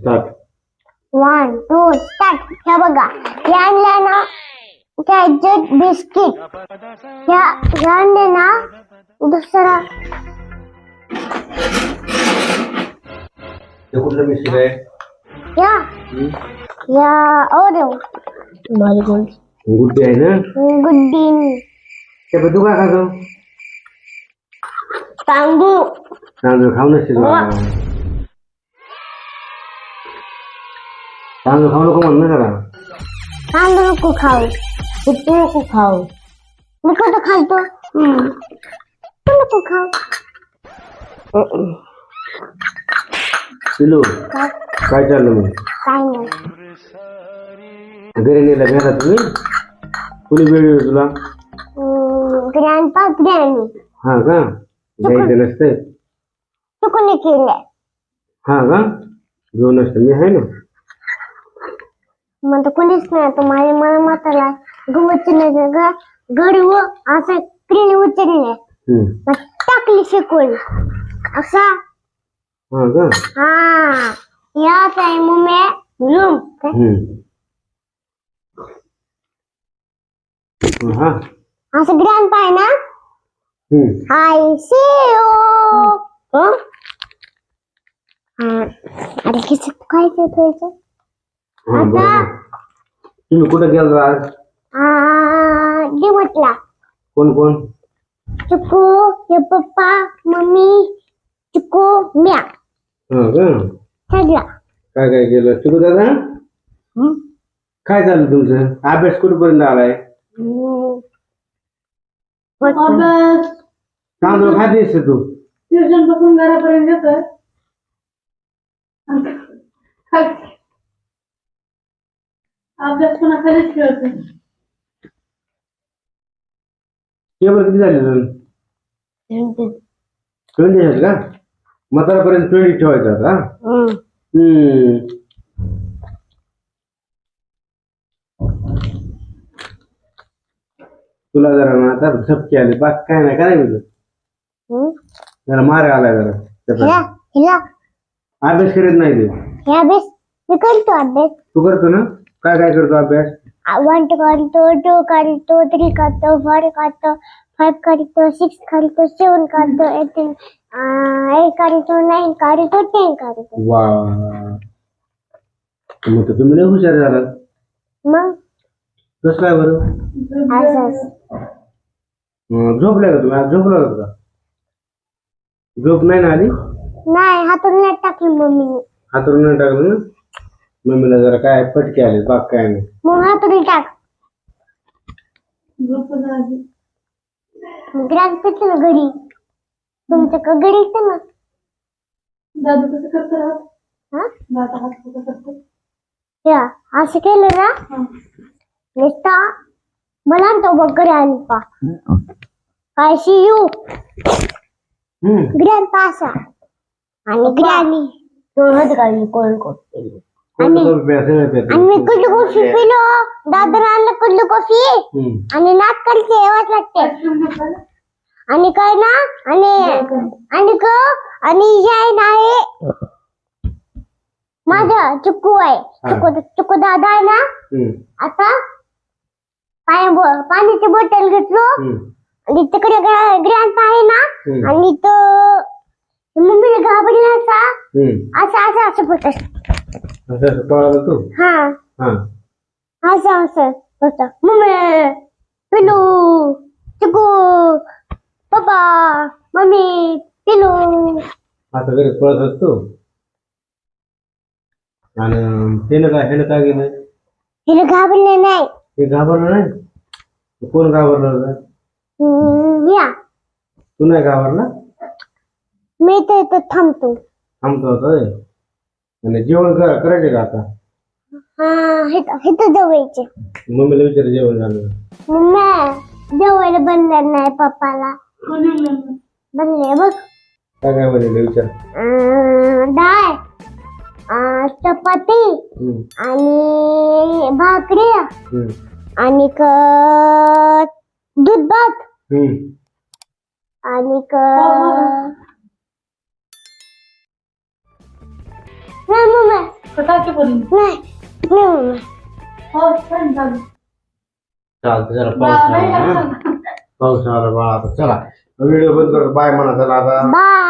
Start one two start ह्या बघा हे आणलं ना कॅजेट बिस्किट ह्या ह्या आणले ना दुसरा ते कुठलं बिस्किट आहे या हम्म. या ओरिओ मारीगोल्ड गुड्डी आहे ना गुड्डी ते पण तू काय खातो तांबू तांदूळ खाऊ नसतील वा. तांदूळ खाऊ नको म्हण ना जरा तांदूळ नको खाऊ कुठे नको खाऊ मी कुठं खातो हम्म. तू नको खाऊ पिलू काय काय चाललं मग काय नाही घरी नेलं घरा तुम्ही कुणी वेळ येऊ तुला ग्रँडपा ग्रँडी हा का जायचं नसतंय तू कोणी केलंय हा का घेऊन नसतं मी आहे ना मग तर कोणीच नाही आता माझ्या मला म्हाताला उचललं ग गडू असं क्रीन उचलले. मग टाकली शिकून. असा. हा याच आहे मम्मी. रूम. हा. असं ग्रँड पाय ना. हम्म. आय सी यू अरे किती काय करायचं. तुम्ही कुठं गेला आज? आ म्हटला कोण कोण? चिकू हे पप्पा मम्मी चिकू म्या. हा का? काय काय केलं? शिकू दादा? काय चाललं तुमचं? अभ्यास कुठपर्यंत आलाय? तांदूळ खातेस तू? ट्युशनपासून घरापर्यंत येतोय. अभ्यास किती झाले तुझं ट्वेंटी आहेत का म्हातारापर्यंत ट्वेंटी ठेवायचा होता हम्म. तुला जरा ना आता झपकी आली बाकी काय नाही काय बोलत जरा मार आलाय जरा त्याचा. अभ्यास करत नाही ते मी करतो अभ्यास तू करतो ना काय काय करतो अभ्यास? वन करतो टू करतो थ्री करतो फोर करतो फाईव्ह करतो सिक्स करतो सेवन करतो एट एट करतो नाईन करतो टेन करतो. वा मग तर तुम्ही लय हुशार झाला मग? कसं काय बरं. असं असं. हं, झोपलाय का तुम्ही? आज झोपला होता का? झोप नाही ना आली? नाही हातून नाही टाकली मम्मीने. हातरून नाही टाकलं ना? मम्मीला जरा काय फटके आले बाग काय नाही. मग टाक. ना घरी. तुमचं का ना? दादू कसं करतो राहत हा? दादा हात कसं करतो? या असं केलं ना? हा. नुसता मला तो बघ घरी आली पा काय सी यू हम्म. ग्रँड पासा. आणि ग्रॅनी. दोनच गाडी कोण कोण कोणतं प्या, प्या आणि. कुठली कॉफी पिलो दादा आणलं कुठली कॉफी. आणि नाक करते एवढच लागते? आणि काय ना आणि आणि क आणि हे आहे ना हे माझं चुकू आहे चुकू चुकू दादा आहे ना. आता बो- पाण्याची बॉटल घेतलो. आणि तिकडे ग्रँड आहे ना. आणि तो मम्मीला घाबरला असा. असं असं असं असं पळाला तू? हा. हा. असं असं होत मम्मी! पिलू चिकू! पप्पा! मम्मी! पिलू आता घरी पळत असतो आणि त्यानं काय ह्यानं काय केलं हिला घाबरले नाही. हे घाबरलं नाही? कोण घाबरलं होतं? हम्म, या. तू नाही घाबरला? मी तर इथं थांबतो. थांबतो होता होय. आणि जेवण कर करायचे का आता हा इथं जवळचे मम्मीला विचार जेवण झालं मम्मी जेवायला बनलं नाही पप्पाला? बनले बघ काय काय बनवलं विचार अं, डाळ अं, चपाती हम्म. आणि भाकरी हम्म. आणि क दूध भात हम्म. आणि क नाही मम्मी की बरी नाही नाही मम्मा हो चालतं जरा पाऊस आला, हं? पाऊस आला बा आता चला. व्हिडिओ बंद करतो बाय म्हणा चला आता. बाय.